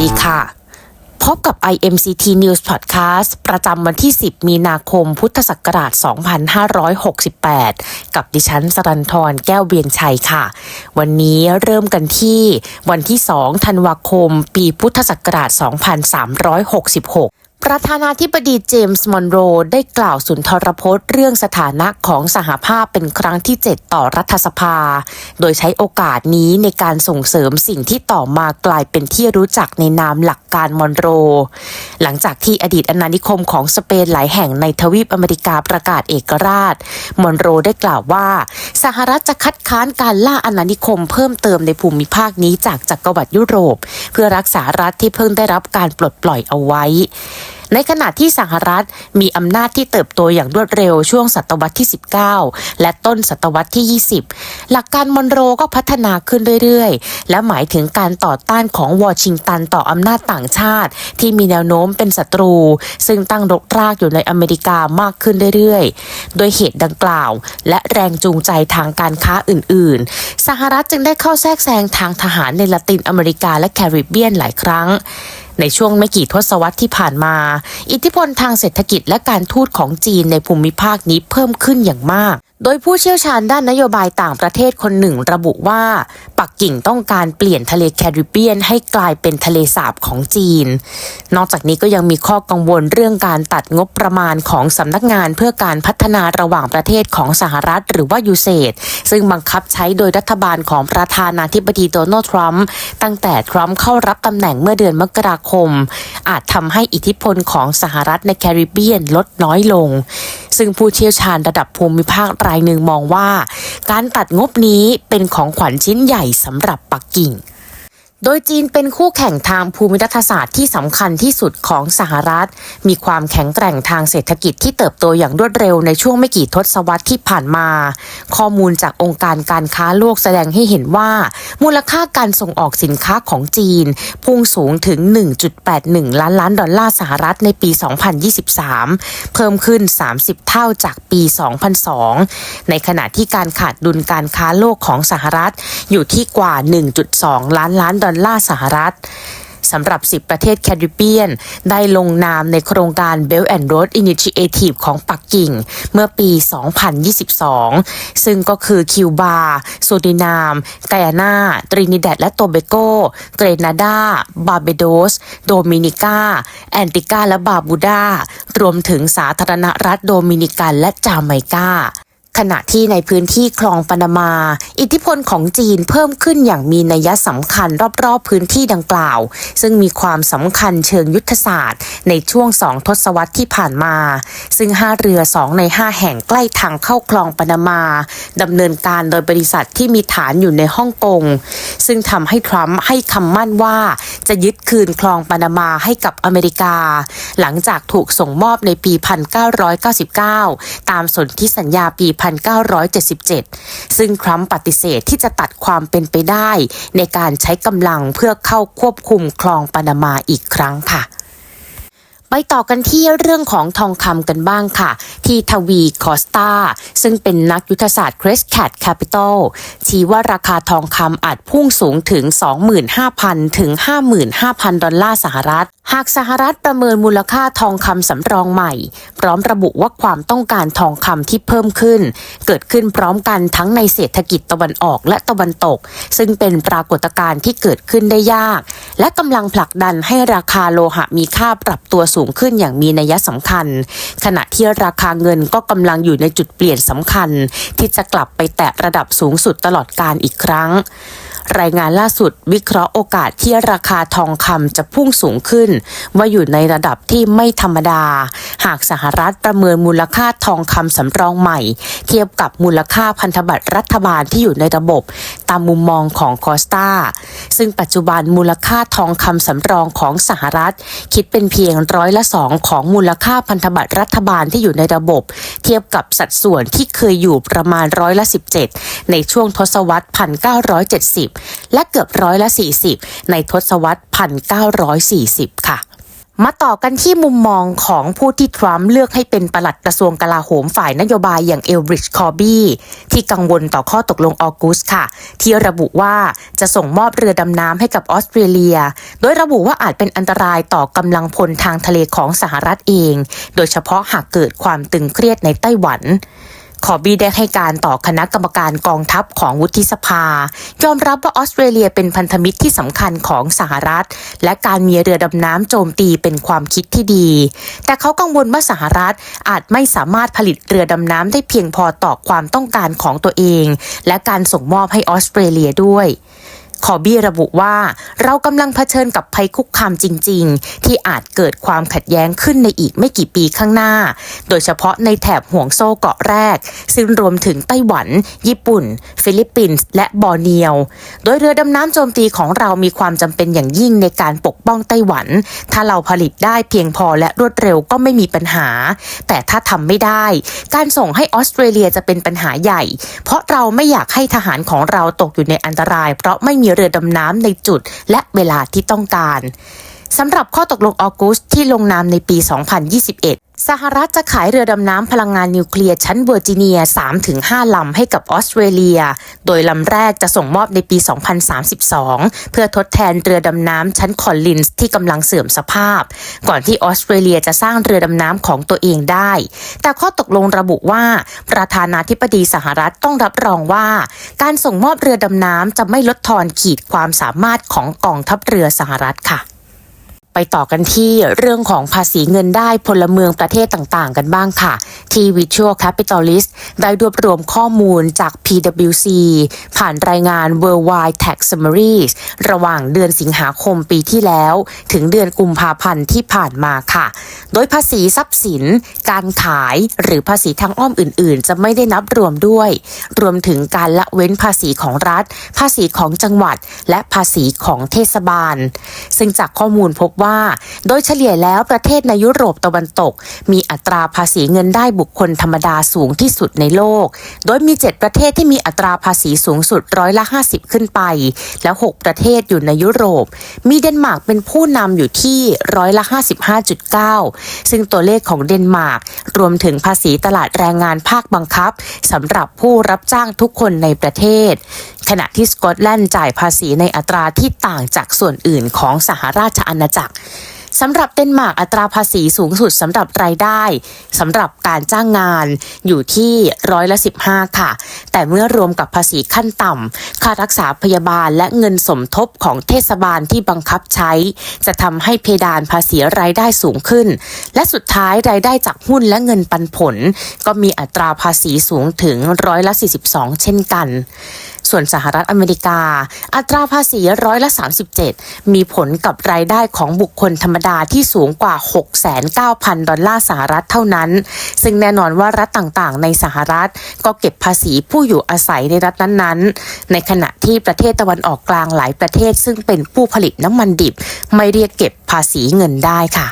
ดีค่ะ พบกับ IMCT News Podcast ประจำวันที่ 10 มีนาคม พุทธศักราช 2568 กับดิฉันสรันทรแก้วเวียนชัยค่ะ วันนี้เริ่มกันที่วันที่ 2 ธันวาคม ปีพุทธศักราช 2366 ประธานาธิบดีเจมส์มอนโรได้กล่าวสุนทรพจน์เรื่องสถานะของสหภาพเป็นครั้งที่ 7 ต่อรัฐสภา โดยใช้โอกาสนี้ในการส่งเสริมสิ่งที่ต่อมากลายเป็นที่รู้จักในนามหลักการมอนโร หลังจากที่อดีตอาณานิคมของสเปนหลายแห่งในทวีปอเมริกาประกาศเอกราช มอนโรได้กล่าวว่า สหรัฐจะคัดค้านการล่าอาณานิคมเพิ่มเติมในภูมิภาคนี้จากจักรวรรดิยุโรป เพื่อรักษารัฐที่เพิ่งได้รับการปลดปล่อยเอาไว้ ในขณะที่สหรัฐมีอำนาจที่เติบโตอย่างรวดเร็วช่วงศตวรรษที่ 19 และต้นศตวรรษที่ 20 หลักการมอนโรก็พัฒนาขึ้นเรื่อยๆ และหมายถึงการต่อต้านของวอชิงตันต่ออำนาจต่างชาติ ที่มีแนวโน้มเป็นศัตรู ซึ่งตั้งรกรากอยู่ในอเมริกามากขึ้นเรื่อยๆ โดยเหตุดังกล่าว และแรงจูงใจทางการค้าอื่นๆ สหรัฐจึงได้เข้าแทรกแซงทางทหารในละตินอเมริกาและแคริบเบียนหลายครั้ง ในช่วงไม่กี่ทศวรรษที่ผ่านมา อิทธิพลทางเศรษฐกิจและการทูตของจีนในภูมิภาคนี้เพิ่มขึ้นอย่างมาก โดยผู้เชี่ยวชาญด้านนโยบายต่างประเทศคนหนึ่งระบุว่า ปักกิ่งต้องการเปลี่ยนทะเลแคริบเบียนให้กลายเป็นทะเลสาบของจีน นอกจากนี้ก็ยังมีข้อกังวลเรื่องการตัดงบประมาณของสำนักงานเพื่อการพัฒนาระหว่างประเทศของสหรัฐหรือว่ายูเซดซึ่งบังคับใช้โดยรัฐบาลของประธานาธิบดีโดนัลด์ทรัมป์ตั้งแต่ทรัมป์เข้ารับตำแหน่งเมื่อเดือนมกราคม อาจทำให้อิทธิพลของสหรัฐในแคริบเบียนลดน้อยลง ซึ่งผู้เชี่ยวชาญระดับภูมิภาครายหนึ่งมองว่า การตัดงบนี้เป็นของขวัญชิ้นใหญ่สำหรับปักกิ่ง โดยจีนเป็นคู่แข่งทางภูมิรัฐศาสตร์ที่สำคัญที่สุดของสหรัฐ มีความแข็งแกร่งทางเศรษฐกิจที่เติบโตอย่างรวดเร็วในช่วงไม่กี่ทศวรรษที่ผ่านมา ข้อมูลจากองค์การการค้าโลกแสดงให้เห็นว่า มูลค่าการส่งออกสินค้าของจีน พุ่งสูงถึง 1.81 ล้านล้านดอลลาร์สหรัฐในปี 2023 เพิ่มขึ้น 30 เท่าจากปี 2002 ในขณะที่การขาดดุลการค้าโลกของสหรัฐอยู่ที่กว่า 1.2 ล้านล้านดอลลาร์สหรัฐสำหรับ 10 ประเทศแคริบเบียน ได้ลงนามในโครงการ Belt and Road Initiative ของปักกิ่ง เมื่อปี 2022 ซึ่งก็คือคิวบาซูรินาม ไกอานา ตรินิแดดและโตเบโก เกรนาดา บาเบโดส โดมินิกา แอนติกาและบาบูดา รวมถึงสาธารณรัฐโดมินิกันและจาไมกา ขณะที่ในพื้นที่คลองปานามา อิทธิพลของจีนเพิ่มขึ้นอย่างมีนัยสำคัญรอบๆพื้นที่ดังกล่าว ซึ่งมีความสำคัญเชิงยุทธศาสตร์ ในช่วงสองทศวรรษที่ผ่านมา ซึ่งห้าเรือสองในห้าแห่งใกล้ทางเข้าคลองปานามาดำเนินการโดยบริษัทที่มีฐานอยู่ในฮ่องกง ซึ่งทำให้ทรัมป์ให้คำมั่นว่าจะยึดคืนคลองปานามาให้กับอเมริกา หลังจากถูกส่งมอบในปี 1999 ตามสนธิสัญญาปี1977 ซึ่งทรัมป์ปฏิเสธที่จะตัดความเป็นไปได้ ในการใช้กำลังเพื่อเข้าควบคุมคลองปานามาอีกครั้งค่ะ ไปต่อกันที่เรื่องของทองคำกันบ้างค่ะ ที่ทวีคอสตาซึ่งเป็นนักยุทธศาสตร์ c r e s c a t Capital ชี้ว่าราคาทองคำอาจพุ่งสูงถึง 25,000 ถึง 55,000 ดอลลาร์สหรัฐ หากสหรัฐประเมินมูลค่าทองคำสำรองใหม่ พร้อมระบุว่าความต้องการทองคำที่เพิ่มขึ้น เกิดขึ้นพร้อมกันทั้งในเศรษฐกิจตะวันออกและตะวันตก ซึ่งเป็นปรากฏการณ์ที่เกิดขึ้นได้ยาก และกำลังผลักดันให้ราคาโลหะมีค่าปรับตัวสูงขึ้นอย่างมีนัยสำคัญ ขณะที่ราคาเงินก็กำลังอยู่ในจุดเปลี่ยนสำคัญ ที่จะกลับไปแตะระดับสูงสุดตลอดการอีกครั้ง รายงานล่าสุดวิเคราะห์โอกาสที่ราคาทองคำจะพุ่งสูงขึ้น ว่าอยู่ในระดับที่ไม่ธรรมดา หากสหรัฐประเมินมูลค่าทองคำสำรองใหม่ เทียบกับมูลค่าพันธบัตรรัฐบาลที่อยู่ในระบบ ตามมุมมองของคอสตาซึ่งปัจจุบันมูลค่าทองคำสำรองของสหรัฐ คิดเป็นเพียงร้อยละสองของมูลค่าพันธบัตรรัฐบาลที่อยู่ในระบบ เทียบกับสัดส่วนที่เคยอยู่ประมาณร้อยละ 17 ในช่วงทศวรรษ 1970 และเกือบร้อยละ 40 ในทศวรรษ 1940 ค่ะ มาต่อกันที่มุมมองของผู้ที่ทรัมป์เลือกให้เป็นปลัดกระทรวงกลาโหมฝ่ายนโยบายอย่างเอลบริดจ์คอร์บี้ที่กังวลต่อข้อตกลงออกุสค่ะ ที่ระบุว่าจะส่งมอบเรือดำน้ำให้กับออสเตรเลีย โดยระบุว่าอาจเป็นอันตรายต่อกำลังพลทางทะเลของสหรัฐเอง โดยเฉพาะหากเกิดความตึงเครียดในไต้หวัน คอบี้ได้ให้การต่อคณะกรรมการกองทัพของวุฒิสภา ยอมรับว่าออสเตรเลียเป็นพันธมิตรที่สำคัญของสหรัฐ และการมีเรือดำน้ำโจมตีเป็นความคิดที่ดี แต่เขากังวลว่าสหรัฐอาจไม่สามารถผลิตเรือดำน้ำได้เพียงพอต่อความต้องการของตัวเอง และการส่งมอบให้ออสเตรเลียด้วย คอบี้ระบุว่า เรากำลังเผชิญกับภัยคุกคามจริง ๆ ที่อาจเกิดความขัดแย้งขึ้นในอีกไม่กี่ปีข้างหน้า โดยเฉพาะในแถบห่วงโซ่เกาะแรก ซึ่งรวมถึงไต้หวัน ญี่ปุ่น ฟิลิปปินส์ และบอร์เนียว โดยเรือดำน้ำโจมตีของเรามีความจำเป็นอย่างยิ่งในการปกป้องไต้หวัน ถ้าเราผลิตได้เพียงพอและรวดเร็วก็ไม่มีปัญหา แต่ถ้าทำไม่ได้ การส่งให้ออสเตรเลียจะเป็นปัญหาใหญ่ เพราะเราไม่อยากให้ทหารของเราตกอยู่ในอันตราย เพราะไม่มีเรือดำน้ำในจุดและเวลาที่ต้องการ สำหรับข้อตกลงออกุสที่ลงนามในปี 2021 สหรัฐจะขายเรือดำน้ำพลังงานนิวเคลียร์ชั้นเวอร์จิเนีย 3-5 ลำให้กับออสเตรเลีย โดยลำแรกจะส่งมอบในปี 2032 เพื่อทดแทนเรือดำน้ำชั้นคอลลินส์ที่กำลังเสื่อมสภาพ ก่อนที่ออสเตรเลียจะสร้างเรือดำน้ำของตัวเองได้ แต่ข้อตกลงระบุว่า ประธานาธิบดีสหรัฐต้องรับรองว่า การส่งมอบเรือดำน้ำจะไม่ลดทอนขีดความสามารถของกองทัพเรือสหรัฐค่ะ ไปต่อกันที่เรื่องของภาษีเงินได้พลเมืองประเทศต่างๆ กันบ้างค่ะ ที่ Virtual Capitalist ได้รวบรวมข้อมูลจาก PwC ผ่านรายงาน Worldwide Tax Summaries ระหว่างเดือนสิงหาคมปีที่แล้ว ถึงเดือนกุมภาพันธ์ที่ผ่านมาค่ะ โดยภาษีทรัพย์สิน การขายหรือภาษีทางอ้อมอื่น ๆ จะไม่ได้นับรวมด้วย รวมถึงการละเว้นภาษีของรัฐ ภาษีของจังหวัด และภาษีของเทศบาล ซึ่งจากข้อมูลพบว่าโดยเฉลี่ยแล้วประเทศในยุโรปตะวันตก มีอัตราภาษีเงินได้บุคคลธรรมดาสูงที่สุดในโลก โดยมี 7 ประเทศที่มีอัตราภาษีสูงสุดร้อยละ 50 ขึ้นไป แล้ว6ประเทศอยู่ในยุโรป มีเดนมาร์กเป็นผู้นำอยู่ที่ร้อยละ 55.9 ซึ่งตัวเลขของเดนมาร์กรวมถึงภาษีตลาดแรงงานภาคบังคับสำหรับผู้รับจ้างทุกคนในประเทศ ขณะที่สกอตแลนด์จ่ายภาษีในอัตราที่ต่างจากส่วนอื่นของสหราชอาณาจักรสำหรับเดนมาร์กอัตราภาษีสูงสุดสำหรับรายได้สำหรับการจ้างงานอยู่ที่ร้อยละ 15 ค่ะ แต่เมื่อรวมกับภาษีขั้นต่ำค่ารักษาพยาบาลและเงินสมทบของเทศบาลที่บังคับใช้ จะทำให้เพดานภาษีรายได้สูงขึ้น และสุดท้ายรายได้จากหุ้นและเงินปันผล ก็มีอัตราภาษีสูงถึงร้อยละ 42 เช่นกัน ส่วนสหรัฐอเมริกา อัตราภาษีร้อยละ 37 มีผลกับรายได้ของบุคคลธรรมดาที่สูงกว่า 69,000 ดอลลาร์สหรัฐเท่านั้น ซึ่งแน่นอนว่ารัฐต่างๆ ในสหรัฐก็เก็บภาษีผู้อยู่อาศัยในรัฐนั้นๆ ในขณะที่ประเทศตะวันออกกลางหลายประเทศซึ่งเป็นผู้ผลิตน้ำมันดิบ ไม่เรียกเก็บภาษีเงินได้ค่ะ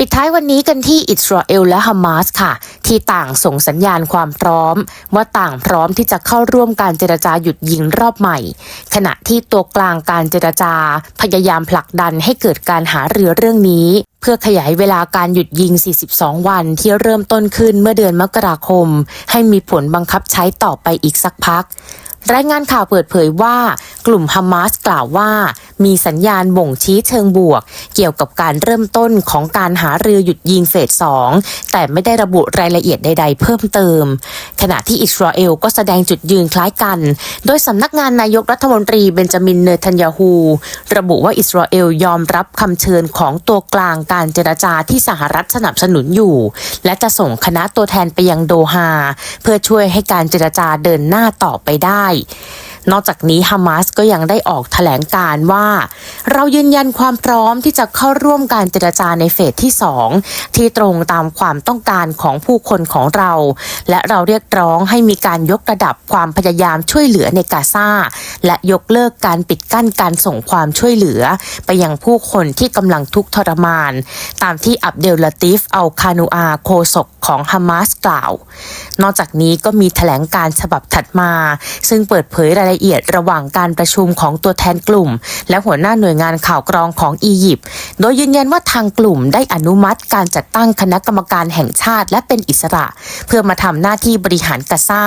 ปิดท้ายวันนี้กันที่อิสราเอลและฮามาสค่ะ ที่ต่างส่งสัญญาณความพร้อม ว่าต่างพร้อมที่จะเข้าร่วมการเจรจาหยุดยิงรอบใหม่ ขณะที่ตัวกลางการเจรจา พยายามผลักดันให้เกิดการหาเรือเรื่องนี้ เพื่อขยายเวลาการหยุดยิง 42 วันที่เริ่มต้นขึ้นเมื่อเดือนมกราคม ให้มีผลบังคับใช้ต่อไปอีกสักพัก รายงานข่าวเปิดเผยว่ากลุ่มฮามาสกล่าวว่า มีสัญญาณบ่งชี้เชิงบวก เกี่ยวกับการเริ่มต้นของการหาเรือหยุดยิงเฟสสองแต่ไม่ได้ระบุรายละเอียดใด ๆ เพิ่มเติม ขณะที่อิสราเอลก็แสดงจุดยืนคล้ายกัน โดยสำนักงานนายกรัฐมนตรีเบนจามินเนทันยาฮู ระบุว่าอิสราเอลยอมรับคำเชิญของตัวกลางการเจรจาที่สหรัฐสนับสนุนอยู่ และจะส่งคณะตัวแทนไปยังโดฮาเพื่อช่วยให้การเจรจาเดินหน้าต่อไปได้นอกจากนี้ฮามาสก็ยังได้ออกแถลงการว่า เรายืนยันความพร้อมที่จะเข้าร่วมการเจรจาในเฟสที่ 2 ที่ตรงตามความต้องการของผู้คนของเรา และเราเรียกร้องให้มีการยกระดับความพยายามช่วยเหลือในกาซาและยกเลิกการปิดกั้นการส่งความช่วยเหลือ ไปยังผู้คนที่กำลังทุกข์ทรมาน ตามที่อับเดลลาติฟ เอัลคานูอาโคศก ของฮามาสกล่าว นอกจากนี้ก็มีแถลงการฉบับถัดมา ซึ่งเปิดเผยรายละละเอียดระหว่างการประชุมของตัวแทนกลุ่ม และหัวหน้าหน่วยงานข่าวกรองของอียิปต์โดยยืนยันว่าทางกลุ่มได้อนุมัติการจัดตั้งคณะกรรมการแห่งชาติและเป็นอิสระ เพื่อมาทำหน้าที่บริหารกาซา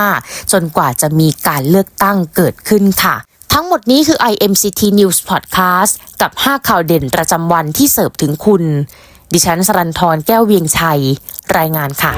จนกว่าจะมีการเลือกตั้งเกิดขึ้นค่ะทั้งหมดนี้คือ IMCT News Podcast กับ 5 ข่าวเด่นประจำวันที่เสิร์ฟถึงคุณ ดิฉันสรันทรแก้วเวียงชัย รายงานค่ะ